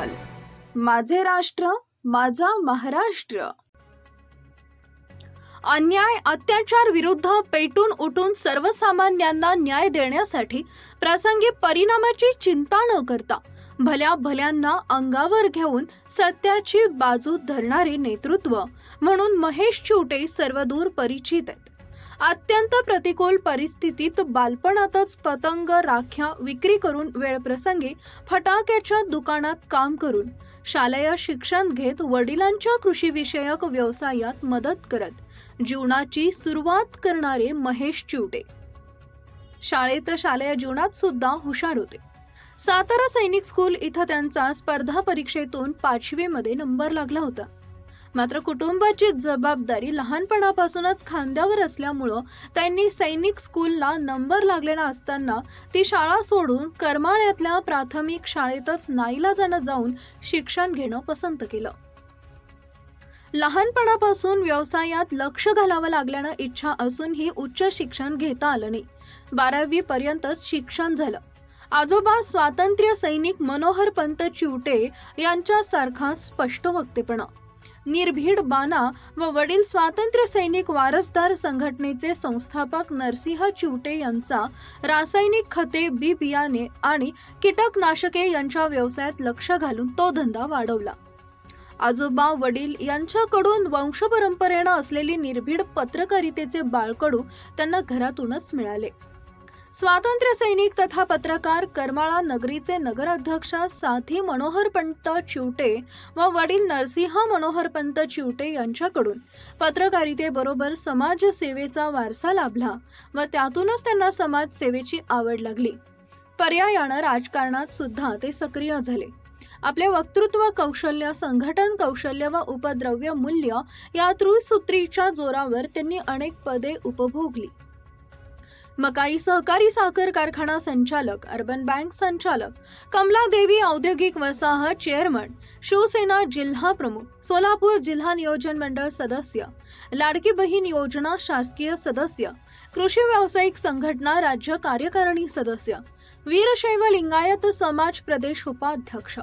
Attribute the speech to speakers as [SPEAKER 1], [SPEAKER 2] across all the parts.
[SPEAKER 1] Channel माझे राष्ट्र माझा महाराष्ट्र. अन्याय अत्याचार विरुद्ध पेटून उठून सर्वसामान्यांना न्याय देण्यासाठी प्रसंगी परिणामाची चिंता न करता भल्या भल्यांना अंगावर घेऊन सत्याची बाजू धरणारे नेतृत्व म्हणून महेश चिवटे सर्वदूर परिचित आहेत. अत्यंत प्रतिकूल परिस्थितीत बालपणातच पतंग राख्या विक्री करून वेळप्रसंगी फटाक्याच्या दुकानात काम करून शालेय शिक्षण घेत वडिलांच्या कृषीविषयक व्यवसायात मदत करत जीवनाची सुरुवात करणारे महेश चिवटे. शाळेत शालेय जीवनात सुद्धा हुशार होते. सातारा सैनिक स्कूल इथं त्यांचा स्पर्धा परीक्षेतून पाचवीमध्ये नंबर लागला होता. मात्र कुटुंबाची जबाबदारी लहानपणापासूनच खांद्यावर असल्यामुळं त्यांनी सैनिक स्कूलला नंबर लागलेला असताना ती शाळा सोडून करमाळ्यातल्या प्राथमिक शाळेतच नाईलाजानं जाऊन शिक्षण घेणं पसंत केलं. लहानपणापासून व्यवसायात लक्ष घालावं लागल्यानं इच्छा असूनही उच्च शिक्षण घेता आलं नाही. बारावी पर्यंतच शिक्षण झालं. आजोबा स्वातंत्र्य सैनिक मनोहर पंत चिवटे यांच्यासारखा स्पष्ट वक्तेपणा निर्भीड बाना व वडील स्वातंत्र्य सैनिक वारसदार संघटनेचे संस्थापक नरसिंह चिवटे यांचा रासायनिक खते बी बियाणे आणि कीटकनाशके यांच्या व्यवसायात लक्ष घालून तो धंदा वाढवला. आजोबा वडील यांच्याकडून वंशपरंपरेनं असलेली निर्भीड पत्रकारितेचे बाळकडू त्यांना घरातूनच मिळाले. स्वातंत्र्य सैनिक तथा पत्रकार करमाळा नगरीचे नगराध्यक्ष साथी मनोहर पंत चिवटे व वडील नरसिंह मनोहर पंत चिवटे यांच्याकडून पत्रकारितेबरोबर समाजसेवेचा वारसा लाभला व त्यातूनच त्यांना समाजसेवेची आवड लागली. पर्यायानं राजकारणात सुद्धा ते सक्रिय झाले. आपले वक्तृत्व कौशल्य संघटन कौशल्य व उपद्रव्य मूल्य या त्रिसूत्रीच्या जोरावर त्यांनी अनेक पदे उपभोगली. मकाई सहकारी साखर कारखाना संचालक अर्बन बँक संचालक कमलादेवी औद्योगिक वसाहत चेअरमन शिवसेना जिल्हा प्रमुख सोलापूर जिल्हा नियोजन मंडळ सदस्य लाडकी बहीण योजना शासकीय सदस्य कृषी व्यावसायिक संघटना राज्य कार्यकारिणी सदस्य वीरशैव लिंगायत समाज प्रदेश उपाध्यक्ष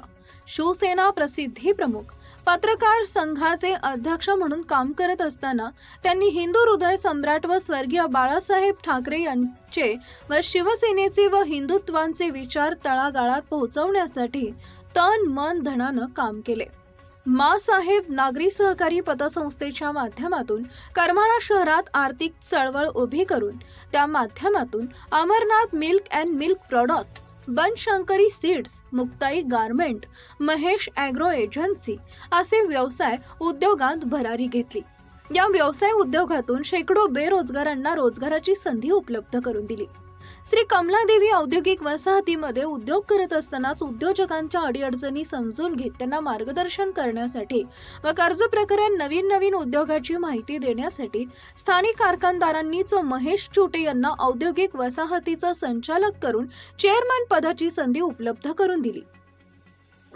[SPEAKER 1] शिवसेना प्रसिद्धी प्रमुख पत्रकार संघाचे अध्यक्ष म्हणून काम करत असताना त्यांनी हिंदू हृदय सम्राट व स्वर्गीय बाळासाहेब ठाकरे यांचे व शिवसेनेचे व हिंदुत्वांचे विचार तळागाळात पोहोचवण्यासाठी तन मन धनानं काम केले. मासाहेब नागरी सहकारी पतसंस्थेच्या माध्यमातून करमाळा शहरात आर्थिक चळवळ उभी करून त्या माध्यमातून Amarnath milk and milk products Banashankari seeds Muktai garment Mahesh agro agency असे व्यवसाय उद्योगात भरारी घेतली. या व्यवसाय उद्योगातून शेकडो बेरोजगारांना रोजगाराची संधी उपलब्ध करून दिली. श्री कमलादेवी औद्योगिक वसाहतीमध्ये उद्योग करत असतानाच उद्योजकांच्या अडीअडचणी समजून घेत त्यांना मार्गदर्शन करण्यासाठी व कर्ज प्रकरण नवीन नवीन उद्योगाची माहिती देण्यासाठी स्थानिक कारखानदारांनीच महेश चुटे यांना औद्योगिक वसाहतीचं संचालक करून चेअरमॅन पदाची संधी उपलब्ध करून दिली.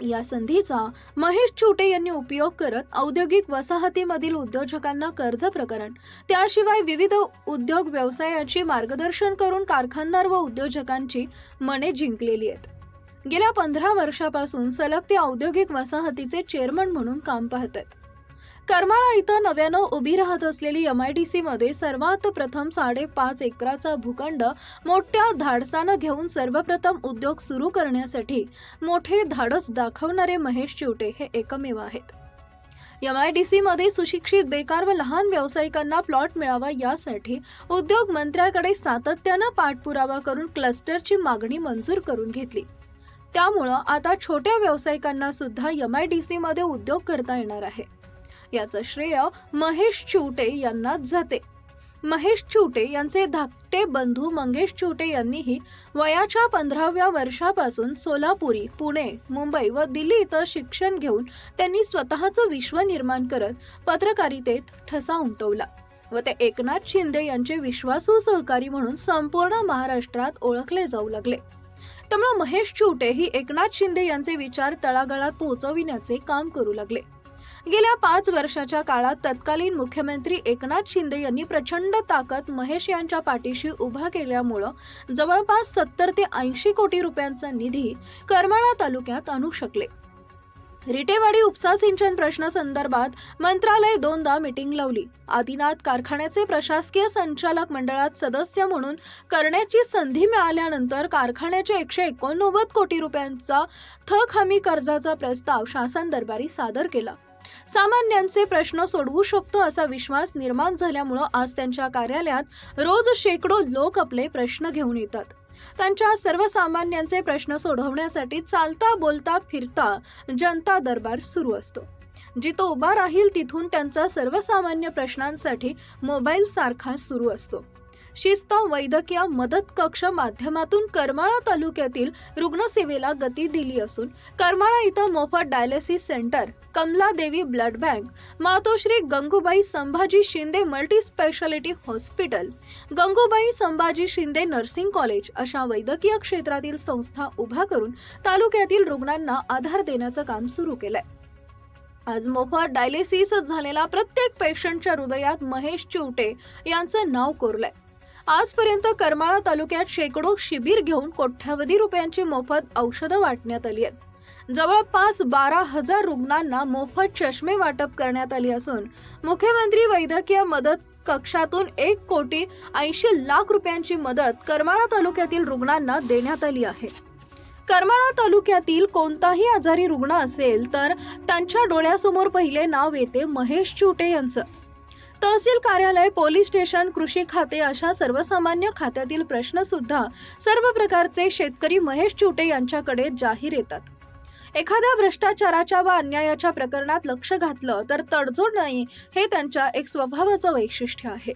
[SPEAKER 1] या संधीचा महेश छोटे यांनी उपयोग करत औद्योगिक वसाहतीमधील उद्योजकांना कर्ज प्रकरण त्याशिवाय विविध उद्योग व्यवसायाची मार्गदर्शन करून कारखानदार व उद्योजकांची मने जिंकलेली आहेत. गेल्या पंधरा वर्षापासून सलग ते औद्योगिक वसाहतीचे चेअरमन म्हणून काम पाहत आहेत. करमाळा इथं नव्यानं उभी राहत असलेली एम आय डी सीमध्ये सर्वात प्रथम साडेपाच एकराचा भूखंड मोठ्या धाडसानं घेऊन सर्वप्रथम उद्योग सुरू करण्यासाठी मोठे धाडस दाखवणारे महेश चिवटे हे एकमेव आहेत. एम आय डी सीमध्ये सुशिक्षित बेकार व लहान व्यावसायिकांना प्लॉट मिळावा यासाठी उद्योग मंत्र्याकडे सातत्यानं पाठपुरावा करून क्लस्टरची मागणी मंजूर करून घेतली. त्यामुळं आता छोट्या व्यावसायिकांना सुद्धा एम आय डी सीमध्ये उद्योग करता येणार आहे. याचं श्रेय महेश चिवटे यांनाच जाते. महेश चिवटे यांचे धाकटे बंधू मंगेश चिवटे यांनीही वयाच्या पंधराव्या वर्षापासून सोलापुरी पुणे मुंबई व दिल्ली इथं शिक्षण घेऊन त्यांनी स्वतःचं विश्व निर्माण करत पत्रकारितेत ठसा उमटवला व ते एकनाथ शिंदे यांचे विश्वासू सहकारी म्हणून संपूर्ण महाराष्ट्रात ओळखले जाऊ लागले. त्यामुळे महेश चिवटे ही एकनाथ शिंदे यांचे विचार तळागाळात पोहोचविण्याचे काम करू लागले. गेल्या पाच वर्षाच्या काळात तत्कालीन मुख्यमंत्री एकनाथ शिंदे यांनी प्रचंड ताकद महेश यांच्या पाठीशी उभा केल्यामुळं जवळपास सत्तर ते ऐंशी कोटी रुपयांचा निधी करमाळा तालुक्यात आणू शकले. रिटेवाडी उपसा सिंचन प्रश्न संदर्भात मंत्रालय दोनदा मीटिंग लावली. आदिनाथ कारखान्याचे प्रशासकीय संचालक मंडळात सदस्य म्हणून करण्याची संधी मिळाल्यानंतर कारखान्याच्या एकशे एकोणनव्वद कोटी रुपयांचा थक हमी कर्जाचा प्रस्ताव शासन दरबारी सादर केला. सामान्यांचे प्रश्न सोडवू शकतो असा विश्वास निर्माण झाल्यामुळं आज त्यांच्या कार्यालयात रोज शेकडो लोक आपले प्रश्न घेऊन येतात. त्यांच्या सर्वसामान्यांचे प्रश्न सोडवण्यासाठी चालता बोलता फिरता जनता दरबार सुरू असतो. जिथं उभा राहील तिथून त्यांचा सर्वसामान्य प्रश्नांसाठी मोबाईल सारखा सुरू असतो. शिस्त वैद्यकीय मदत कक्ष माध्यमातून करमाळा तालुक्यातील रुग्णसेवेला गती दिली असून करमाळा इथं मोफत dialysis centre Kamla Devi blood bank Matoshri Gangubai Sambhaji Shinde multi speciality hospital Gangubai Sambhaji Shinde nursing college अशा वैद्यकीय क्षेत्रातील संस्था उभ्या करून तालुक्यातील रुग्णांना आधार देण्याचं काम सुरू केलंय. आज मोफत डायलिसिस झालेला प्रत्येक पेशंटच्या हृदयात महेश चिवटे यांचं नाव कोरलंय. आजपर्यंत करमाळा तालुक्यात शेकडो शिबिर घेऊन कोट्यावधी रुपयांची मोफत औषधं वाटण्यात आली आहेत. जवळपास बारा हजार रुग्णांना मोफत चष्मे वाटप करण्यात आली असून मुख्यमंत्री वैद्यकीय मदत कक्षातून एक कोटी ऐंशी लाख रुपयांची मदत करमाळा तालुक्यातील रुग्णांना देण्यात आली आहे. करमाळा तालुक्यातील कोणताही आजारी रुग्ण असेल तर त्यांच्या डोळ्यासमोर पहिले नाव येते महेश चुटे यांचं. तहसील कार्यालय पोलीस स्टेशन कृषी खाते अशा सर्वसामान्य खात्यातील प्रश्न सुद्धा सर्व प्रकारचे शेतकरी महेश चुटे यांच्याकडे जाहीर येतात. एखाद्या भ्रष्टाचाराच्या व अन्यायाच्या प्रकरणात लक्ष घातलं तर तडजोड नाही हे त्यांच्या एक स्वभावाचं वैशिष्ट्य आहे.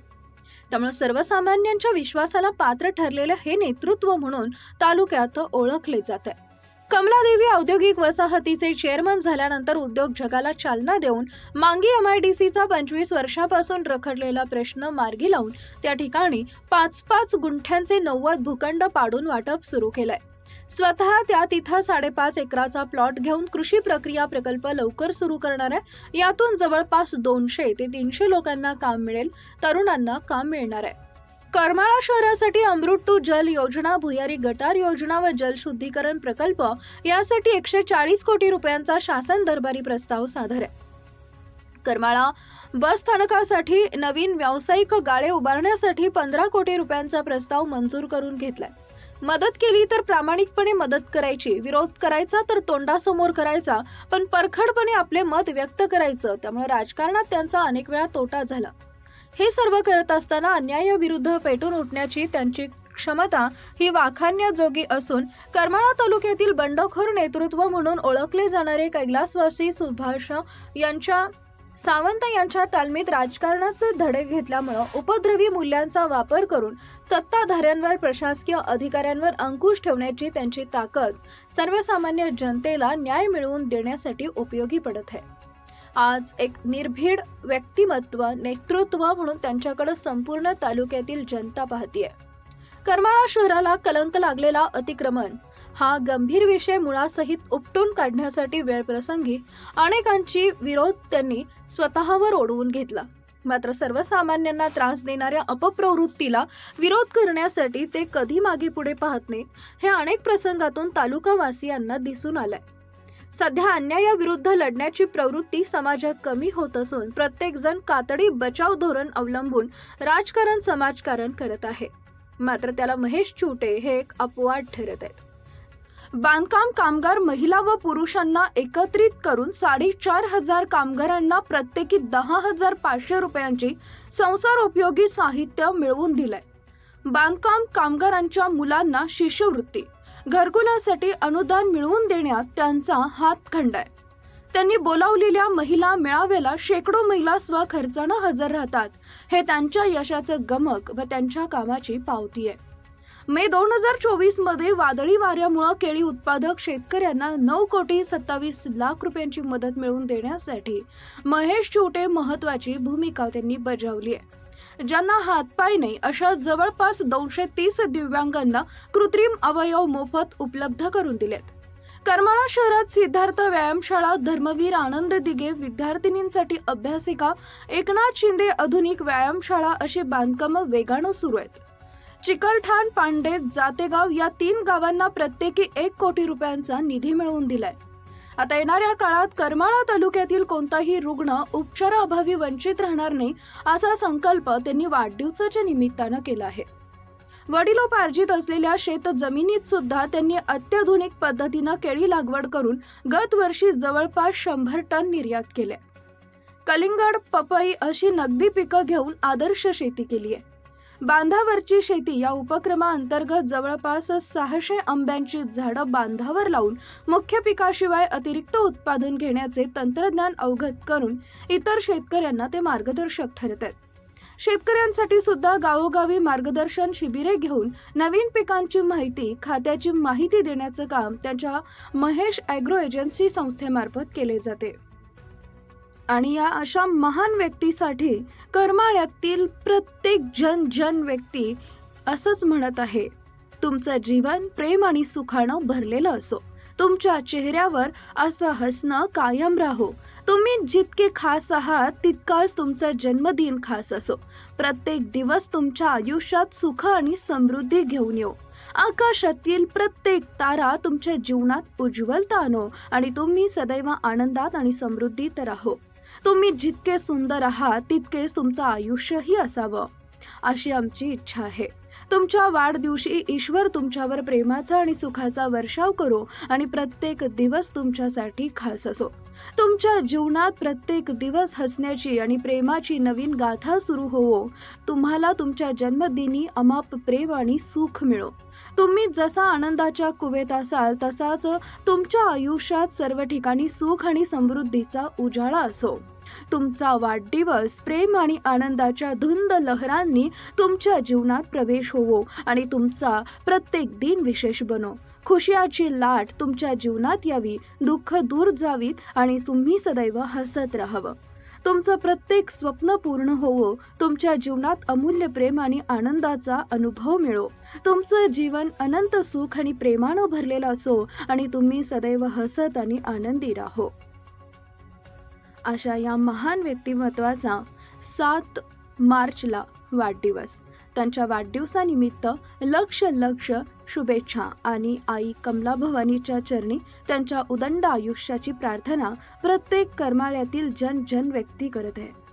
[SPEAKER 1] त्यामुळे सर्वसामान्यांच्या विश्वासाला पात्र ठरलेले हे नेतृत्व म्हणून तालुक्यात ओळखले जात आहे. कमलादेवी औद्योगिक वसाहतीचे चेअरमन झाल्यानंतर उद्योग जगाला चालना देऊन मांगी एमआयडीसीचा पंचवीस वर्षापासून रखडलेला प्रश्न मार्गी लावून त्या ठिकाणी पाच पाच गुंठ्यांचे नव्वद भूखंड पाडून वाटप सुरू केलंय. स्वतः त्या तिथं साडेपाच एकराचा प्लॉट घेऊन कृषी प्रक्रिया प्रकल्प लवकर सुरू करणार आहे. यातून जवळपास दोनशे ते तीनशे लोकांना काम मिळेल तरुणांना काम मिळणार आहे. करमाळा शहरासाठी अमृत टू जल योजना भुयारी गटार योजना व जलशुद्धीकरण प्रकल्प यासाठी एकशे चाळीस कोटी रुपयांचा शासन दरबारी प्रस्ताव सादर आहे. करमाळा बस स्थानकासाठी नवीन व्यावसायिक गाळे उभारण्यासाठी पंधरा कोटी रुपयांचा प्रस्ताव मंजूर करून घेतलाय. मदत केली तर प्रामाणिकपणे मदत करायची विरोध करायचा तर तोंडासमोर करायचा पण परखडपणे आपले मत व्यक्त करायचं त्यामुळे राजकारणात त्यांचा अनेक वेळा तोटा झाला. हे सर्व करत असताना अन्यायाविरुद्ध पेटून उठण्याची त्यांची क्षमता ही वाखाणण्याजोगी असून करमाळा तालुक्यातील बंडखोर नेतृत्व म्हणून ओळखले जाणारे कैलासवासी सुभाष यांच्या सावंत यांच्या तालमीत राजकारणाचे धडे घेतल्यामुळं उपद्रवी मूल्यांचा वापर करून सत्ताधाऱ्यांवर प्रशासकीय अधिकाऱ्यांवर अंकुश ठेवण्याची त्यांची ताकद सर्वसामान्य जनतेला न्याय मिळवून देण्यासाठी उपयोगी पडत आहे. आज एक निर्भीड व्यक्तिमत्व नेतृत्व म्हणून त्यांच्याकडे संपूर्ण तालुक्यातील जनता पाहतीये. करमाळा शहराला कलंक लागलेला अतिक्रमण हा गंभीर विषय मुळासहित उपटून काढण्यासाठी वेळप्रसंगी अनेकांची विरोध त्यांनी स्वतःवर ओढवून घेतला. मात्र सर्वसामान्यांना त्रास देणाऱ्या अपप्रवृत्तीला विरोध करण्यासाठी ते कधी मागे पुढे पाहत नाहीत हे अनेक प्रसंगातून तालुकावासियांना दिसून आलंय. सध्या अन्यायाविरुद्ध लढण्याची प्रवृत्ती समाजात कमी होत असून प्रत्येक जण कातडी बचाव धोरण अवलंबून राजकारण समाजकारण करत आहे. मात्र त्याला महेश चुटे हे एक अपवाद ठरत आहेत. बांधकाम कामगार महिला व पुरुषांना एकत्रित करून साडेचार हजार कामगारांना प्रत्येकी दहा हजार पाचशे रुपयांची संसार उपयोगी साहित्य मिळवून दिलंय. बांधकाम कामगारांच्या मुलांना शिष्यवृत्ती घरकुलासाठी अनुदान मिळवून देण्यात त्यांचा हात खंडाय त्यांनी बोलावलेल्या महिला मेळाव्याला शेकडो महिला स्वखर्चानं हजर राहतात. हे त्यांच्या यशाचं गमक व त्यांच्या कामाची पावती आहे. मे दोन हजार चोवीसमध्ये वादळी वाऱ्यामुळे केळी उत्पादक शेतकऱ्यांना नऊ कोटी सत्तावीस लाख रुपयांची मदत मिळवून देण्यासाठी महेश चिवटे महत्वाची भूमिका त्यांनी बजावली आहे. ज्यांना हातपाय नाही अशा जवळपास दोनशे तीस दिव्यांगांना कृत्रिम अवयव मोफत उपलब्ध करून दिलेत. करमाळा शहरात सिद्धार्थ व्यायामशाळा धर्मवीर आनंद दिघे विद्यार्थिनींसाठी अभ्यासिका एकनाथ शिंदे आधुनिक व्यायामशाळा अशी बांधकामं वेगानं सुरू आहेत. चिकलठाण पांडे जातेगाव या तीन गावांना प्रत्येकी एक कोटी रुपयांचा निधी मिळवून दिलाय. आता येणाऱ्या काळात करमाळा तालुक्यातील कोणताही रुग्ण उपचाराअभावी वंचित राहणार नाही असा संकल्प त्यांनी वाढदिवसाच्या निमित्तानं केला आहे. वडिलोपार्जित असलेल्या शेत जमिनीत सुद्धा त्यांनी अत्याधुनिक पद्धतीनं केळी लागवड करून गत वर्षी जवळपास शंभर टन निर्यात केले. कलिंगड पपई अशी नगदी पिकं घेऊन आदर्श शेती केली आहे. बांधावरची शेती या उपक्रमाअंतर्गत जवळपास सहाशे आंब्यांची झाडं बांधावर लावून मुख्य पिकाशिवाय अतिरिक्त उत्पादन घेण्याचे तंत्रज्ञान अवगत करून इतर शेतकऱ्यांना ते मार्गदर्शक ठरत आहेत. शेतकऱ्यांसाठी सुद्धा गावोगावी मार्गदर्शन शिबिरे घेऊन नवीन पिकांची माहिती खात्याची माहिती देण्याचं काम त्यांच्या महेश ॲग्रो एजन्सी संस्थेमार्फत केले जाते. आणि या अशा महान व्यक्तीसाठी करमाळ्यातील प्रत्येक जन जन व्यक्ती असंच म्हणत आहे तुमचं जीवन प्रेम आणि सुखानं भरलेलं असो. तुमच्या चेहऱ्यावर असं हसणं कायम राहो. तुम्ही जितके खास आहात तितकाच तुमचा जन्मदिन खास असो. प्रत्येक दिवस तुमच्या आयुष्यात सुख आणि समृद्धी घेऊन येऊ. आकाशातील प्रत्येक तारा तुमच्या जीवनात उज्ज्वलता आणो आणि तुम्ही सदैव आनंदात आणि समृद्धीत राहो. तुम्ही जितके सुंदर आहात तितकेच तुमचं आयुष्यही असावं. अशी आमची इच्छा आहे. तुमच्या वाढदिवशी ईश्वर तुमच्यावर प्रेमाचा आणि सुखाचा वर्षाव करो आणि प्रत्येक दिवस तुमच्यासाठी खास असो. तुमच्या जीवनात प्रत्येक दिवस हसण्याची आणि प्रेमाची नवीन गाथा सुरू होवो. तुम्हाला तुमच्या जन्मदिनी अमाप प्रेम आणि सुख मिळो. तुम्ही जसा आनंदाच्या कुवेत असाल तसाच तुमच्या आयुष्यात सर्व ठिकाणी सुख आणि समृद्धीचा उजाळा असो. तुमचा वाढदिवस प्रेम आणि आनंदाच्या धुंद लहरांनी तुमच्या जीवनात प्रवेश होवो आणि तुमचा प्रत्येक दिन विशेष बनो. खुशियाची लाट तुमच्या जीवनात यावी दुःख दूर जावीत आणि तुम्ही सदैव हसत राहावं. तुमचं प्रत्येक स्वप्न पूर्ण होवो तुमच्या जीवनात अमूल्य प्रेम आणि आनंदाचा अनुभव मिळो. तुमचं जीवन अनंत सुख आणि प्रेमानं भरलेलं असो आणि तुम्ही सदैव हसत आणि आनंदी राहो. अशा या महान व्यक्तिमत्वाचा सात मार्चला वाढदिवस. त्यांच्या वाढदिवसानिमित्त लक्ष लक्ष शुभेच्छा आणि आई कमला भवानीच्या चरणी त्यांच्या उदंड आयुष्याची प्रार्थना प्रत्येक करमाळ्यातील जन जन व्यक्ती करत आहे.